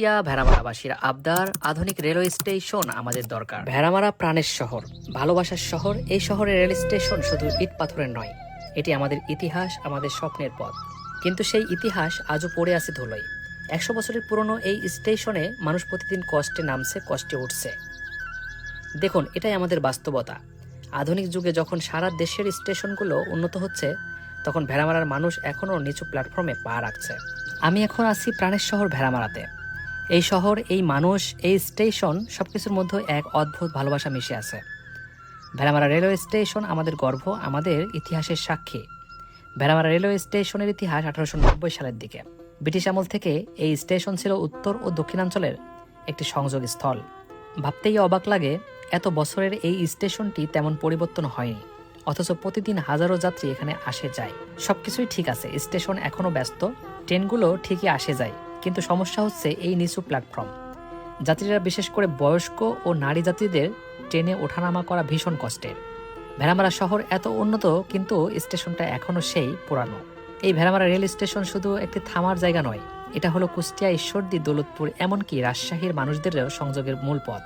কুষ্টিয়া ভেড়ামারাবাসীর আবদার, আধুনিক railway station আমাদের দরকার। ভেড়ামারা প্রাণের শহর, ভালোবাসার শহর, এই শহরের রেল স্টেশন শুধু ইট পাথরের নয়, এটি আমাদের ইতিহাস, আমাদের স্বপ্নের পথ। কিন্তু সেই ইতিহাস আজও পড়ে আছে ধুলোয়। একশো বছরের পুরনো এই স্টেশনে মানুষ প্রতিদিন কষ্টে নামছে, কষ্টে উঠছে। দেখুন, এটাই আমাদের বাস্তবতা। আধুনিক যুগে যখন সারা দেশের স্টেশনগুলো উন্নত হচ্ছে, তখন ভেড়ামারার মানুষ এখনও নিচু প্ল্যাটফর্মে পা রাখছে। আমি এখন আছি প্রাণের শহর ভেড়ামারাতে। এই শহর, এই মানুষ, এই স্টেশন সব কিছুর মধ্যে এক অদ্ভুত ভালোবাসা মিশে আছে। ভেড়ামারা রেলওয়ে স্টেশন আমাদের গর্ব, আমাদের ইতিহাসের সাক্ষী। ভেড়ামারা রেলওয়ে স্টেশনের ইতিহাস আঠারোশো নব্বই সালের দিকে। ব্রিটিশ আমল থেকে এই স্টেশন ছিল উত্তর ও দক্ষিণাঞ্চলের একটি সংযোগ স্থল। ভাবতেই অবাক লাগে, এত বছরের এই স্টেশনটি তেমন পরিবর্তন হয়নি। অথচ প্রতিদিন হাজারো যাত্রী এখানে আসে যায়। সবকিছুই ঠিক আছে, স্টেশন এখনও ব্যস্ত, ট্রেনগুলো ঠিকই আসে যায়। কিন্তু সমস্যা হচ্ছে এই নিচু প্ল্যাটফর্ম যাত্রীরা বিশেষ করে বয়স্ক ও নারী যাত্রীদের ট্রেনে ওঠানামা করা ভীষণ কষ্টের। ভেড়ামারা শহর এত উন্নত, কিন্তু স্টেশনটা এখনও সেই পুরানো। এই ভেড়ামারা রেল স্টেশন শুধু একটি থামার জায়গা নয়, এটা হলো কুষ্টিয়া, ঈশ্বরদী, দৌলতপুর, এমনকি রাজশাহীর মানুষদেরও সংযোগের মূল পথ।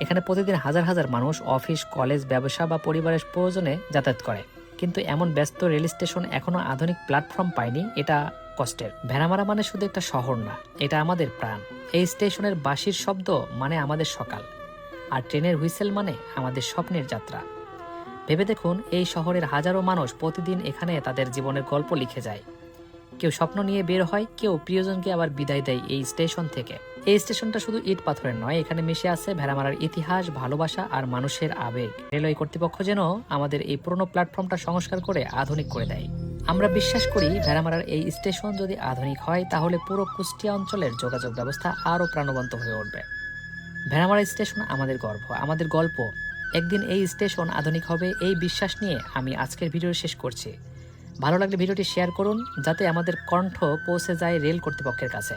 এখানে প্রতিদিন হাজার হাজার মানুষ অফিস, কলেজ, ব্যবসা বা পরিবারের প্রয়োজনে যাতায়াত করে। কিন্তু এমন ব্যস্ত রেল স্টেশন এখনও আধুনিক প্ল্যাটফর্ম পায়নি, এটা কষ্টের। ভেড়ামারা মানে শুধু একটা শহর না, এটা আমাদের প্রাণ। এই স্টেশনের বাঁশির শব্দ মানে আমাদের সকাল, আর ট্রেনের হুইসেল মানে আমাদের স্বপ্নের যাত্রা। ভেবে দেখুন, এই শহরের হাজারো মানুষ প্রতিদিন এখানে তাদের জীবনের গল্প লিখে যায়। কেউ স্বপ্ন নিয়ে বের হয়, কেউ প্রিয়জনকে আবার বিদায় দেয় এই স্টেশন থেকে। এই স্টেশনটা শুধু ইট পাথরের নয়, এখানে মিশে আছে ভেড়ামারার ইতিহাস, ভালোবাসা আর মানুষের আবেগ। রেলওয়ে কর্তৃপক্ষ যেন আমাদের এই পুরনো প্ল্যাটফর্মটা সংস্কার করে আধুনিক করে দেয়। আমরা বিশ্বাস করি ভেড়ামারার এই স্টেশন যদি আধুনিক হয়, তাহলে পুরো কুষ্টিয়া অঞ্চলের যোগাযোগ ব্যবস্থা আরও প্রাণবন্ত হয়ে উঠবে। ভেড়ামারা স্টেশন আমাদের গর্ব, আমাদের গল্প। একদিন এই স্টেশন আধুনিক হবে এই বিশ্বাস নিয়ে আমি আজকের ভিডিও শেষ করছি। ভালো লাগলে ভিডিওটি শেয়ার করুন, যাতে আমাদের কণ্ঠ পৌঁছে যায় রেল কর্তৃপক্ষের কাছে।